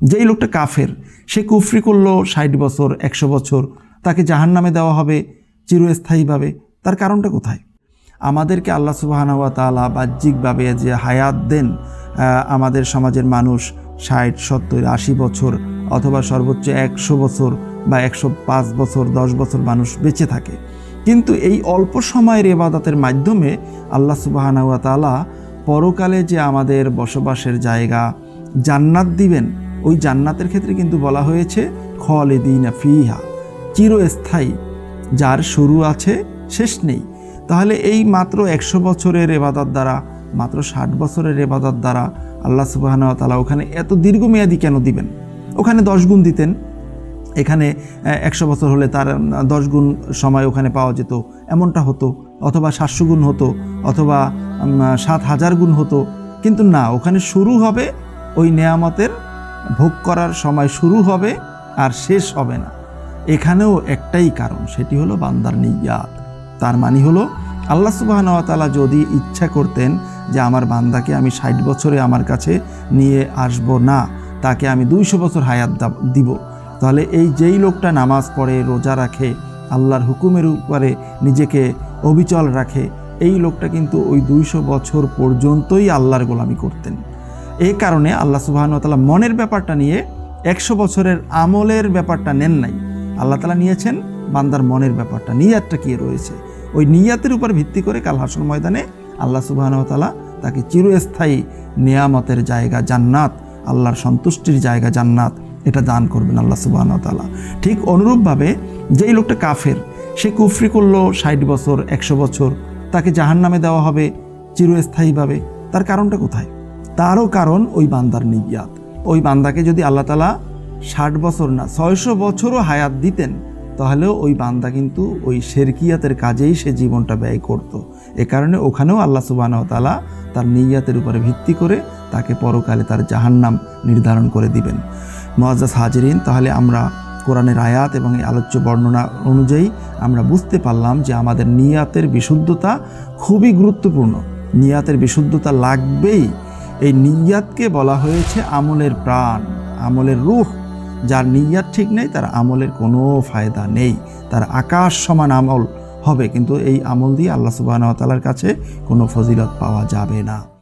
যেই লোকটা কাফের, সে কুফরি করল ষাট বছর, একশো বছর, তাকে জাহান নামে দেওয়া হবে চিরস্থায়ীভাবে। তার কারণটা কোথায়? আমাদেরকে আল্লাহ সুবাহানুয়া তালা বাহ্যিকভাবে যে হায়াত দেন আমাদের সমাজের মানুষ ষাট, সত্তর, আশি বছর অথবা সর্বোচ্চ একশো বছর বা একশো পাঁচ বছর, দশ বছর মানুষ বেঁচে থাকে। কিন্তু এই অল্প সময়ের এবাদতের মাধ্যমে আল্লাহ সুবাহানুয়া তালা পরকালে যে আমাদের বসবাসের জায়গা জান্নাত দিবেন ওই জান্নাতের ক্ষেত্রে কিন্তু বলা হয়েছে, খলেদিনা ফিহা, চিরস্থায়ী, যার শুরু আছে, শেষ নেই। তাহলে এই মাত্র একশো বছরের এবাদত দ্বারা, মাত্র ষাট বছরের এবাদত দ্বারা আল্লাহ সুবাহ তালা ওখানে এত দীর্ঘমেয়াদী কেন দিবেন? ওখানে দশ গুণ দিতেন। এখানে একশো বছর হলে তার, দশ গুণ সময় ওখানে পাওয়া যেত। এমনটা হতো। অথবা সাতশো গুণ হতো, অথবা সাত হাজার গুণ হতো। কিন্তু না, ওখানে শুরু হবে ওই নেয়ামতের ভোগ করার সময় শুরু হবে আর শেষ হবে না। এখানেও একটাই কারণ, সেটি হলো বান্দার নিয়াত। তার মানে হলো, আল্লাহ সুবাহনতালা যদি ইচ্ছা করতেন যে আমার বান্দাকে আমি ষাট বছরে আমার কাছে নিয়ে আসব না, তাকে আমি দুইশো বছর হায়াত দিব। তাহলে এই যেই লোকটা নামাজ পড়ে, রোজা রাখে, আল্লাহর হুকুমের উপরে নিজেকে অবিচল রাখে, এই লোকটা কিন্তু ওই দুইশো বছর পর্যন্তই আল্লাহর গোলামি করতেন। এই কারণে আল্লাহ সুবাহনতালা মনের ব্যাপারটা নিয়ে একশো বছরের আমলের ব্যাপারটা নেন নাই। আল্লাহ তালা নিয়েছেন বান্দার মনের ব্যাপারটা, নিয়াতটা কি রয়েছে? ওই নিয়াতের উপর ভিত্তি করে কাল হাসন ময়দানে আল্লাহ সুবাহনতালা তাকে চিরস্থায়ী নিয়ামতের জায়গা জান্নাত, আল্লাহর সন্তুষ্টির জায়গা জান্নাত এটা দান করবেন আল্লাহ সুবাহনতালা ঠিক অনুরূপভাবে যেই লোকটা কাফের, সে কুফরি করল ষাট বছর, একশো বছর, তাকে জাহান নামে দেওয়া হবে চিরস্থায়ীভাবে। তার কারণটা কোথায়? তারও কারণ ওই বান্দার নিয়াত। ওই বান্দাকে যদি আল্লাহ তালা ষাট বছর না, ছয়শো বছরও হায়াত দিতেন, তাহলেও ওই বান্দা কিন্তু ওই শেরকিয়াতের কাজেই সে জীবনটা ব্যয় করত। এ কারণে ওখানেও আল্লাহ সুবাহ তালা তার নিয়াতের উপরে ভিত্তি করে তাকে পরকালে তার জাহান্নাম নির্ধারণ করে দিবেন। মহাজাজ হাজরিন, তাহলে আমরা কোরআনের আয়াত এবং এই আলোচ্য বর্ণনা অনুযায়ী আমরা বুঝতে পারলাম যে আমাদের নিয়াতের বিশুদ্ধতা খুবই গুরুত্বপূর্ণ। নিয়াতের বিশুদ্ধতা লাগবেই এই নিয়াতকে বলা হয়েছে আমলের প্রাণ, আমলের রুখ যার নিয়াত ঠিক নেই, তার আমলের কোনো ফায়দা নেই। তার আকাশ সমান আমল হবে, কিন্তু এই আমল দিয়ে আল্লাহ সুবাহ তালার কাছে কোনো ফজিলত পাওয়া যাবে না।